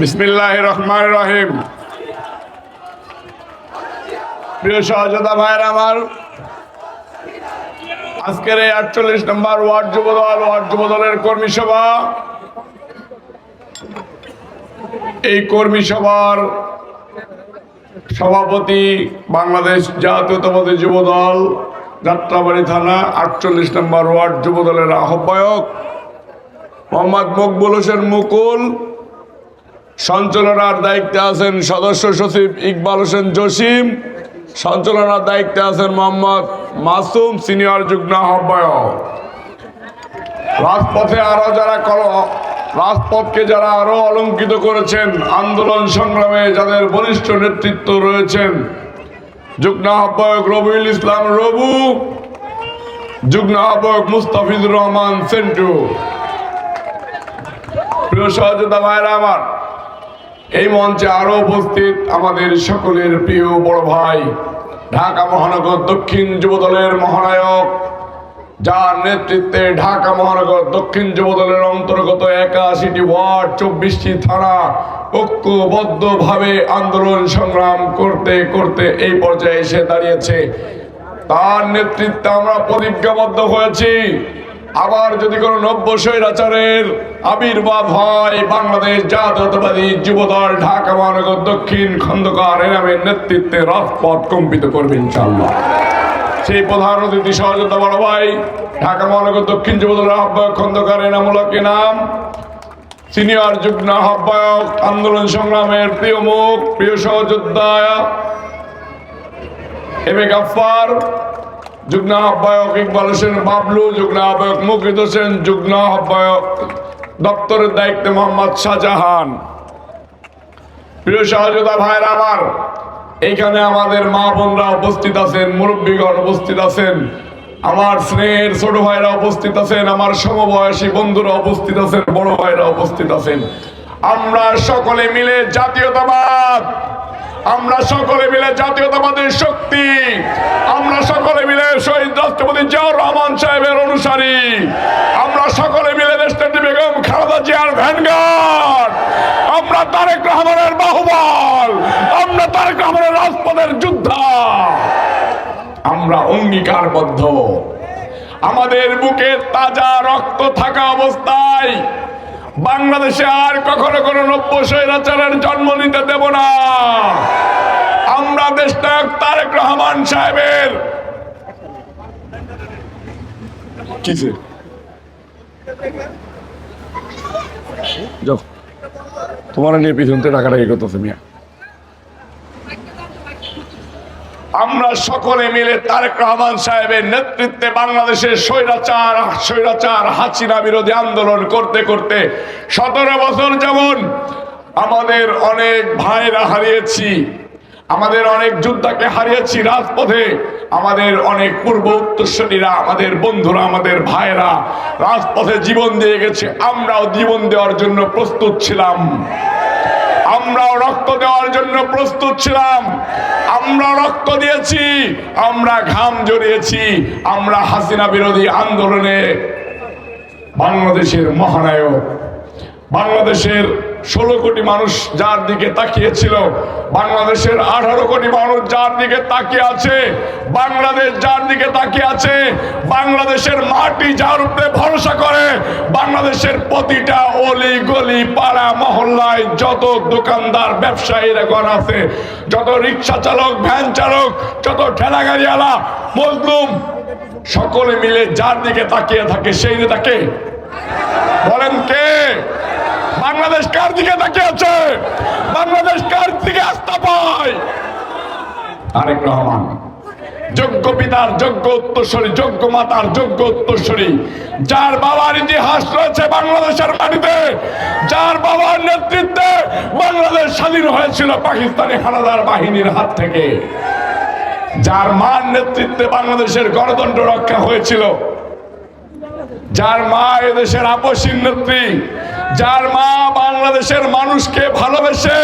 বিসমিল্লাহ রহমান রহিম। প্রিয় সহযোদ্ধা ভাইয়ের আমার, আজকের এই আটচল্লিশ নম্বর ওয়ার্ড যুবদল, ওয়ার্ড যুবদলের কর্মী সভা। এই কর্মী সভার সভাপতি বাংলাদেশ জাতীয়তাবাদী যুবদল, যাত্রাবাড়ি থানা, আটচল্লিশ নম্বর ওয়ার্ড যুবদলের আহ্বায়ক মোহাম্মদ মকবুল হোসেন মুকুল। সঞ্চালনার দায়িত্বে আছেন সদস্য সচিব ইকবাল হোসেন জসিম, সঞ্চালনার দায়িত্বে আছেন মোহাম্মদ মাসুম সিনিয়র যুগ্ম আহ্বায়ক। রাজপথে আরও যারা কল, রাজপথকে যারা আরও অলঙ্কিত করেছেন, আন্দোলন সংগ্রামে যাদের বরিষ্ঠ নেতৃত্ব রয়েছেন, যুগ্ম আহ্বায়ক রবিউল ইসলাম রবু, যুগ্ম আহ্বায়ক মুস্তাফিজুর রহমান সেন্টু। প্রিয় সহযোদ্ধা ভাইরা আমার এই মঞ্চে আরও উপস্থিত আমাদের সকলের প্রিয় বড় ভাই, ঢাকা মহানগর দক্ষিণ যুবদলের মহানায়ক, যার নেতৃত্বে ঢাকা মহানগর দক্ষিণ যুবদলের অন্তর্গত একাশিটি ওয়ার্ড, চব্বিশটি থানা ঐক্যবদ্ধভাবে আন্দোলন সংগ্রাম করতে করতে এই পর্যায়ে এসে দাঁড়িয়েছে। তার নেতৃত্বে আমরা প্রতিজ্ঞাবদ্ধ হয়েছি। আবার যদি কোনো নব্য স্বৈরাচারের আবির্ভাব হয়, বাংলাদেশ জাতীয়তাবাদী যুবদল ঢাকা মহানগর দক্ষিণ খন্দকার এনামের নেতৃত্বে রাজপথ কম্পিত করবে ইনশাল্লাহ সেই প্রধান অতিথি সহযোদ্ধা বড় ভাই, ঢাকা মহানগর দক্ষিণ যুবদলের আহ্বায়ক খন্দকার এনামূলক নাম সিনিয়র যুগ্ম আহ্বায়ক, আন্দোলন সংগ্রামের প্রিয় মুখ, প্রিয় সহযোদ্ধা এম এ গাফার যুগ্ম আহ্বায়ক ইকবাল হোসেন বাবলু যুগ্ম আহ্বায়ক মুকিত হোসেন যুগ্ম আহ্বায়ক দপ্তরের দায়িত্বে মোহাম্মদ শাহজাহান। প্রিয় সহযোদ্ধা ভাইয়ের এইখানে আমাদের মা বোনরা উপস্থিত আছেন, মুরব্বীগণ উপস্থিত আছেন, আমার স্নেহের ছোট ভাইরা উপস্থিত আছেন, আমার সমবয়সী বন্ধুরা উপস্থিত আছেন, বড় ভাইরা উপস্থিত আছেন। আমরা সকলে মিলে জাতীয়তাবাদ আমরা সকলে মিলে জাতীয়তাবাদের শক্তি, আমরা সকলে মিলে শহীদ রাষ্ট্রপতি জিয়াউর রহমান সাহেবের অনুসারী, আমরা সকলে মিলে দেশটি বেগম খালেদা জিয়ার ভ্যানগার্ড, আমরা তারেক রহমানের বাহুবল, আমরা তারেক রহমানের রাজপথের যোদ্ধা। আমরা অঙ্গীকারবদ্ধ। আমাদের বুকে তাজা রক্ত থাকা অবস্থায় বাংলাদেশে আর কখনো কোনো নব্য স্বৈরাচারের জন্ম নিতে দেব না। আমরা দেশনায়ক তারেক রহমান সাহেবের তোমার নিয়ে পিছনতে টাকাটাকি করতেছে মিয়া। আমরা সকলে মিলে তারেক রহমান সাহেবের নেতৃত্বে বাংলাদেশের স্বৈরাচার স্বৈরাচার, হাসিনা বিরোধী আন্দোলন করতে করতে সতেরো বছর যেমন আমাদের অনেক ভাইরা হারিয়েছি, আমাদের অনেক যোদ্ধাকে হারিয়েছি রাজপথে, আমাদের অনেক পূর্ব উত্তরসূরীরা আমাদের বন্ধুরা, আমাদের ভাইরা রাজপথে জীবন দিয়ে গেছে, আমরাও জীবন দেওয়ার জন্য প্রস্তুত ছিলাম। আমরাও রক্ত দেওয়ার জন্য প্রস্তুত ছিলাম। আমরা রক্ত দিয়েছি, আমরা ঘাম জড়িয়েছি, আমরা হাসিনা বিরোধী আন্দোলনে বাংলাদেশের মহানায়ক, বাংলাদেশের ষোলো কোটি মানুষ যার দিকে তাকিয়েছিল, বাংলাদেশের আঠারো কোটি মানুষ যার দিকে তাকিয়ে আছে, বাংলাদেশ যার দিকে তাকিয়ে আছে, বাংলাদেশের মাটি যার উপরে ভরসা করে, বাংলাদেশের প্রতিটা অলি গলি পাড়া, মহল্লায় যত দোকানদার, ব্যবসায়ীরা গণ আছে, যত রিক্সা চালক, ভ্যান চালক, যত ঠেলা গাড়িওয়ালা মজলুম, সকলে মিলে যার দিকে তাকিয়ে থাকে সেই নেতাকে বলেন কে? বাংলাদেশ কার দিকে তাকিয়ে আছে বাংলাদেশ কার দিকে আস্থা পায়? তারেক রহমান, যোগ্য পিতার, যোগ্য উত্তরসূরি, যোগ্য মাতার, যোগ্য উত্তরসূরি, যার বাবার ইতিহাস রয়েছে বাংলাদেশের মাটিতে, যার বাবার নেতৃত্বে বাংলাদেশ স্বাধীন হয়েছিল পাকিস্তানি হানাদার বাহিনীর হাত থেকে। যার মার নেতৃত্বে বাংলাদেশের গণতন্ত্র রক্ষা হয়েছিল। যার মা এদেশের আপসীন নেত্রী যার মা বাংলাদেশের মানুষকে ভালোবেসে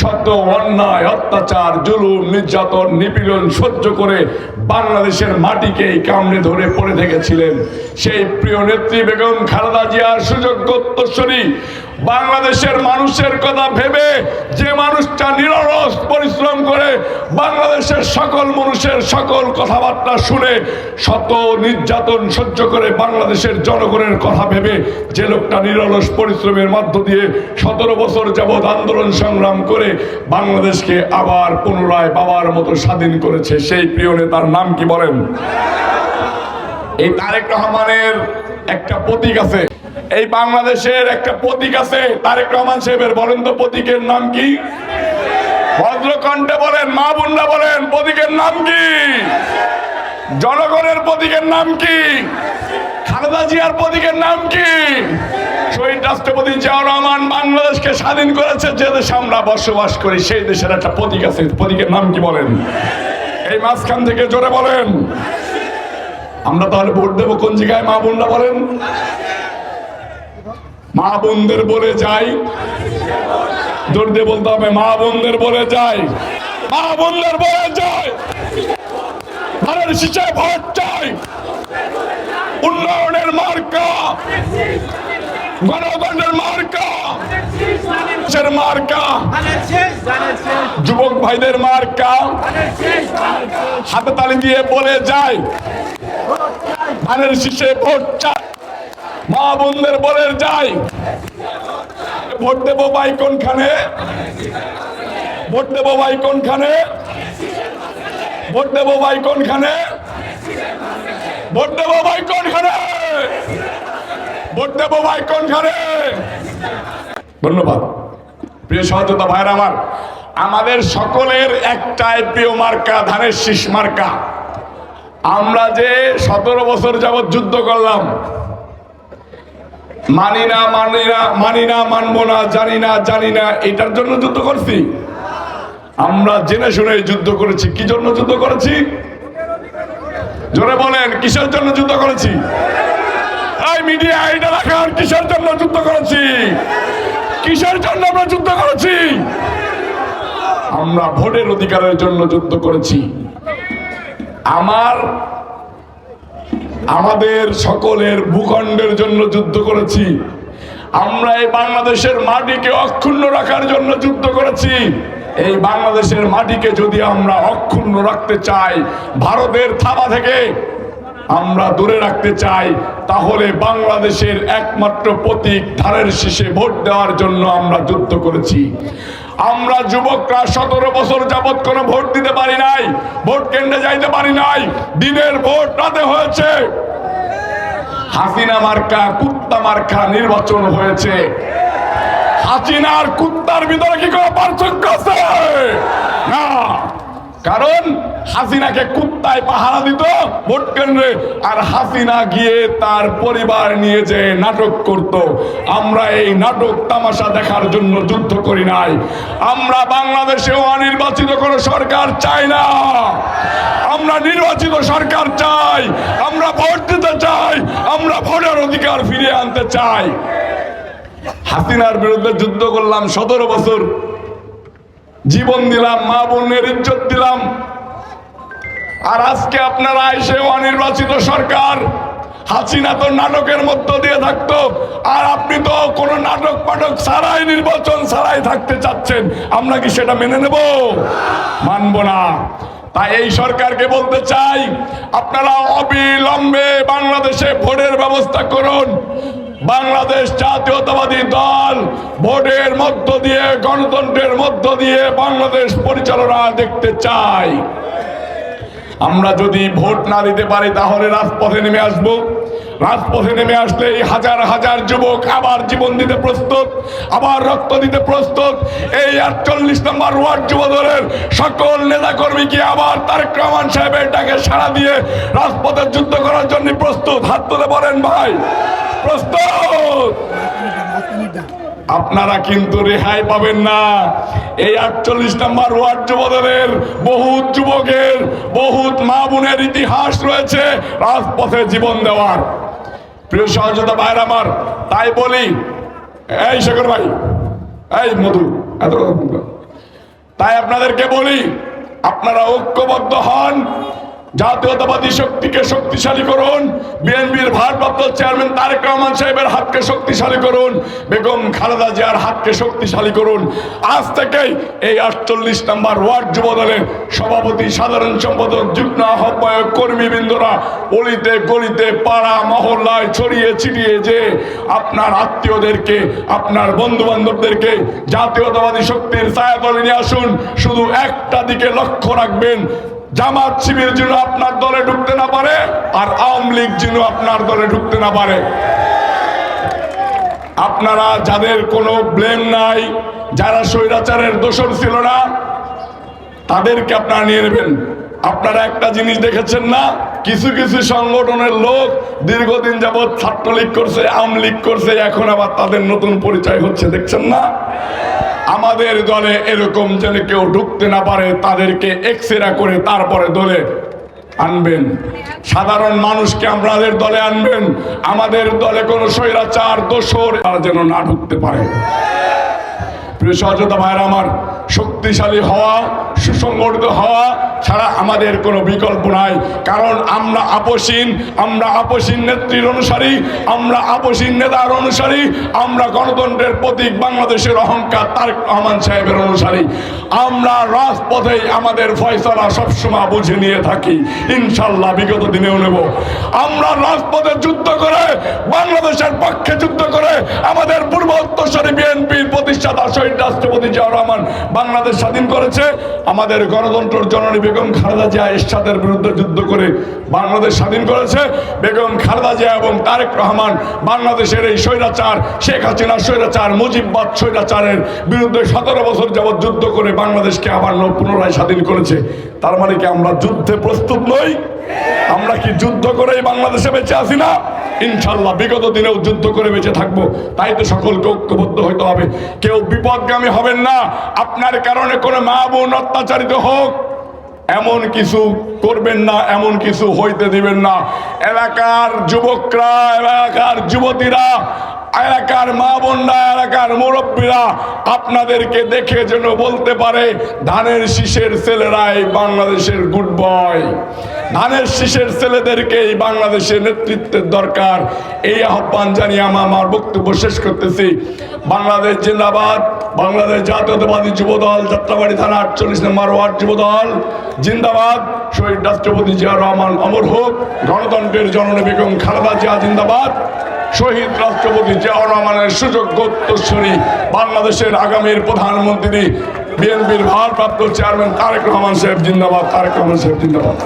সত্য অন্যায়, অত্যাচার, জুলুম, নির্যাতন, নিপীড়ন সহ্য করে বাংলাদেশের মাটিকে কামড়ে ধরে পড়ে থেকেছিলেন। সেই প্রিয় নেত্রী বেগম খালেদা জিয়ার সুযোগ্য বাংলাদেশের মানুষের কথা ভেবে যে মানুষটা নিরলস পরিশ্রম করে বাংলাদেশের সকল মানুষের সকল কথাবার্তা শুনে শত নির্যাতন সহ্য করে বাংলাদেশের জনগণের কথা ভেবে যে লোকটা নিরলস পরিশ্রমের মধ্য দিয়ে সতেরো বছর যাবৎ আন্দোলন সংগ্রাম করে বাংলাদেশকে আবার পুনরায় বাবার মতো স্বাধীন করেছে, সেই প্রিয় নেতার নাম কি বলেন? এই তারেক রহমানের একটা প্রতীক আছে। এই বাংলাদেশের একটা প্রতীক আছে, তারেক রহমান সাহেবের। বলেন তো প্রতীকের নাম কি? ভদ্রকণ্ঠে বলেন, মা বুন্ডা বলেন, প্রতীকের নাম কি? জনগণের প্রতীকের নাম কি? খালেদা জিয়ার প্রতীকের নাম কি? শহীদ রাষ্ট্রপতি জিয়াউর রহমান বাংলাদেশকে স্বাধীন করেছে, যে দেশে আমরা বসবাস করি, সেই দেশের একটা প্রতীক আছে। প্রতীকের নাম কি বলেন? এই মাঝখান থেকে জোরে বলেন। আমরা তাহলে ভোট দেবো কোন জায়গায়, মা বোনরা বলেন? মা বোনদের বলে যাই। জোর দিয়ে বলতে হবে, মা বোনদের বলে যাই। মা বোনদের বলে যাই। ঘরের শিশে ভোট চাই। উন্নয়নের মার্কা। গণতন্ত্রের মার্কা। মার্কা। ধানের শেষ ধানের শেষ যুবক ভাইদের মার্কা। ধানের শেষ ধানের শেষ হাতে তালি দিয়ে বলে যায় ধানের শীষে ভোট চাই। মা বোনদের বলে যাই। ভোট দেবো ভাই কোনখানে? ভোট দেবো ভাই কোনখানে? ভোট দেবো ভাই কোনখানে? ভোট দেবো ভাই কোনখানে? ভোট দেবো ভাই কোনখানে? ধন্যবাদ। প্রিয় সহযোগিতা ভাইরা আমার, আমাদের সকলের একটাই প্রিয় মার্কা, ধানের শীষ মার্কা। আমরা যে সতেরো বছর যাবৎ যুদ্ধ করলাম মানি না মানি না মানি না, মানবো না, জানি না জানি না, এটার জন্য যুদ্ধ করছি। আমরা জেনে শুনে যুদ্ধ করেছি। কি জন্য যুদ্ধ করেছি? জোরে বলেন, কিসের জন্য যুদ্ধ করেছি? মিডিয়া রাখার জন্য যুদ্ধ করেছি? জন্য আমরা যুদ্ধ করেছি? আমরা ভোটের অধিকারের জন্য যুদ্ধ করেছি। আমার আমাদের সকলের ভূখণ্ডের জন্য যুদ্ধ করেছি। আমরা এই বাংলাদেশের মাটিকে অক্ষুণ্ণ রাখার জন্য যুদ্ধ করেছি। এই বাংলাদেশের মাটিকে যদি আমরা অক্ষুণ্ণ রাখতে চাই, ভারতের থাবা থেকে আমরা দূরে রাখতে চাই, তাহলে বাংলাদেশের একমাত্র প্রতীক ধারের শীষে ভোট দেওয়ার জন্য আমরা যুদ্ধ করেছি। আমরা যুবকরা সতেরো বছর যাবৎ কোনো ভোট দিতে পারি নাই, ভোট কেন্দ্রে যাইতে পারি নাই, দিনের ভোট রাতে হয়েছে। হাসিনা মার্কা, কুত্তা মার্কা নির্বাচন হয়েছে। হাসিনার কুত্তার ভিতরে কি কোনো পার্থক্য আছে? না। কারণ হাসিনাকে কুত্তায় পাহারা দিত, ভোট কেন্দ্রে। আর হাসিনা গিয়ে তার পরিবার নিয়ে যে নাটক করত, আমরা এই নাটক তামাশা দেখার জন্য যুদ্ধ করি নাই। আমরা বাংলাদেশেও অনির্বাচিত কোনো সরকার চাই না। আমরা নির্বাচিত সরকার চাই, আমরা ভোট দিতে চাই, আমরা ভোটের অধিকার ফিরিয়ে আনতে চাই। হাসিনার বিরুদ্ধে যুদ্ধ করলাম সতেরো বছর। জীবন দিলাম, মা বোনের ইজ্জত দিলাম। আর আজকে আপনারা এসে অনির্বাচিত সরকার, হাসিনা তো নাটকের মধ্য দিয়ে থাকতো, আর আপনি তো কোনো নাটক পাটক ছাড়াই নির্বাচন ছাড়াই থাকতে চাচ্ছেন, আমরা কি সেটা মেনে নেব? মানব না। তাই এই সরকারকে বলতে চাই, আপনারা অবিলম্বে বাংলাদেশে ভোটের ব্যবস্থা করুন। বাংলাদেশ জাতীয়তাবাদী দল ভোটের মধ্য দিয়ে, গণতন্ত্রের মধ্য দিয়ে বাংলাদেশ পরিচালনা দেখতে চাই। আমরা যদি ভোট না দিতে পারি, তাহলে রাজপথে নেমে আসব। রাজপথে নেমে আসলে এই হাজার হাজার যুবক আবার জীবন দিতে প্রস্তুত, আবার রক্ত দিতে প্রস্তুত। এই আটচল্লিশ নম্বর ওয়ার্ড যুব দলের সকল নেতা কর্মীকে আবার তারেক রহমান সাহেবের ডাকে সাড়া দিয়ে রাজপথে যুদ্ধ করার জন্য প্রস্তুত। হাত তুলে বলেন ভাই, প্রস্তুত! আপনারা কিন্তু রেহাই পাবেন না এই আটচল্লিশ নম্বর ওয়ার্ড যুবদলের বহুত যুবকের, বহুত মা বোনের ইতিহাস রয়েছে রাজপথে জীবন দেওয়ার প্রিয় সহযোগিতা ভাইয়ের আমার, তাই বলি, এই শেখর ভাই, এই মধু, এত। তাই আপনাদেরকে বলি, আপনারা ঐক্যবদ্ধ হন জাতীয়তাবাদী শক্তিকে শক্তিশালী করুন। বিএনপির ভারপ্রাপ্ত চেয়ারম্যান তারেক রহমান সাহেবের হাতকে শক্তিশালী করুন। বেগম খালেদা জিয়ার হাতকে শক্তিশালী করুন। আজ থেকেই এই আটচল্লিশ নম্বর ওয়ার্ড যুব দলের সভাপতি, সাধারণ সম্পাদক, যুগ্ম আহ্বায়ক, কর্মীবৃন্দরা অলিতে গলিতে, পাড়া মহল্লায় ছড়িয়ে ছিটিয়ে যে আপনার আত্মীয়দেরকে, আপনার বন্ধু বান্ধবদেরকে জাতীয়তাবাদী শক্তির ছায়াতলে নিয়ে আসুন। শুধু একটা দিকে লক্ষ্য রাখবেন জামাত শিবির যেন আপনার দলে ঢুকতে না পারে আর আওয়ামী লীগ যেন আপনার দলে ঢুকতে না পারে। আপনারা যাদের কোনো ব্লেম নাই, যারা স্বৈরাচারের দোষর ছিল না, তাদেরকে আপনারা নিয়ে নেবেন। আপনারা একটা জিনিস দেখেছেন না? কিছু কিছু সংগঠনের লোক দীর্ঘদিন যাবৎ ছাত্রলীগ করছে, আওয়ামী লীগ করছে, এখন আবার তাদের নতুন পরিচয় হচ্ছে, দেখছেন না? আমাদের দলে এরকম যেন কেউ ঢুকতে না পারে, তাদেরকে এক্সেরা করে তারপরে দলে আনবেন। সাধারণ মানুষকে আমাদের দলে আনবেন। আমাদের দলে কোনো স্বৈরাচার, দোষর তারা যেন না ঢুকতে পারে। প্রিয় সহযোগিতা ভাইয়ের, আমার শক্তিশালী হওয়া সুসংগঠিত হওয়া ছাড়া আমাদের কোনো বিকল্প নাই। কারণ আমরা আপসীন আমরা আপসীন নেত্রীর অনুসারী, আমরা আপসীন নেতার অনুসারী, আমরা গণতন্ত্রের প্রতীক বাংলাদেশের অহংকার তারেক রহমান সাহেবের অনুসারী। আমরা রাজপথেই আমাদের ফয়সলা সবসময় বুঝে নিয়ে থাকি। ইনশাল্লাহ বিগত দিনেও নেব। আমরা রাজপথে যুদ্ধ করে, বাংলাদেশের পক্ষে যুদ্ধ করে, আমাদের পূর্ব উত্তরসরী বিএনপির প্রতিষ্ঠাতা শহীদ রাষ্ট্রপতি জিয়াউর রহমান বাংলাদেশ স্বাধীন করেছে। আমাদের গণতন্ত্রের জননী বেগম খালেদা জিয়া এরশাদের বিরুদ্ধে যুদ্ধ করে বাংলাদেশ স্বাধীন করেছে। বেগম খালেদা জিয়া এবং তারেক রহমান বাংলাদেশের এই স্বৈরাচার, শেখ হাসিনা স্বৈরাচার, মুজিববাদ স্বৈরাচারের বিরুদ্ধে সতেরো বছর যাবৎ যুদ্ধ করে বাংলাদেশকে আবার পুনরায় স্বাধীন করেছে। তার মানে কি আমরা যুদ্ধে প্রস্তুত নই? আমরা কি যুদ্ধ করেই বাংলাদেশে বেঁচে আছি না? ইনশাল্লাহ বিগত দিনেও যুদ্ধ করে বেঁচে থাকব। তাই তো সকলকে ঐক্যবদ্ধ হইতে হবে। কেউ বিপদগামী হবেন না। আপনার কারণে কোনো মা বোন অত্যাচারিত হোক। এমন কিছু করবেন না, এমন কিছু হইতে দিবেন না। এলাকার যুবকরা, এলাকার যুবতীরা এলাকার মা বোনরা, এলাকার মুরব্বীরা আপনাদেরকে দেখে যেন বলতে পারে, ধানের শীষের ছেলেরাই বাংলাদেশের গুড বয় ধানের শীষের ছেলেদেরকেই বাংলাদেশের নেতৃত্বের দরকার। এই আহ্বান জানিয়ে আমি আমার বক্তব্য শেষ করতেছি। বাংলাদেশ জিন্দাবাদ, বাংলাদেশ জাতীয়তাবাদী যুবদল, যাত্রাবাড়ি থানা আটচল্লিশ নম্বর ওয়ার্ড যুবদল, জিন্দাবাদ। শহীদ রাষ্ট্রপতি জিয়া রহমান অমর হোক, গণতন্ত্রের জননী বেগম খালেদা জিয়া জিন্দাবাদ। শহীদ রাষ্ট্রপতি জিয়াউর রহমানের সুযোগ্য উত্তরসূরি বাংলাদেশের আগামীর প্রধানমন্ত্রী বিএনপির ভারপ্রাপ্ত চেয়ারম্যান তারেক রহমান সাহেব জিন্দাবাদ, তারেক রহমান সাহেব জিন্দাবাদ।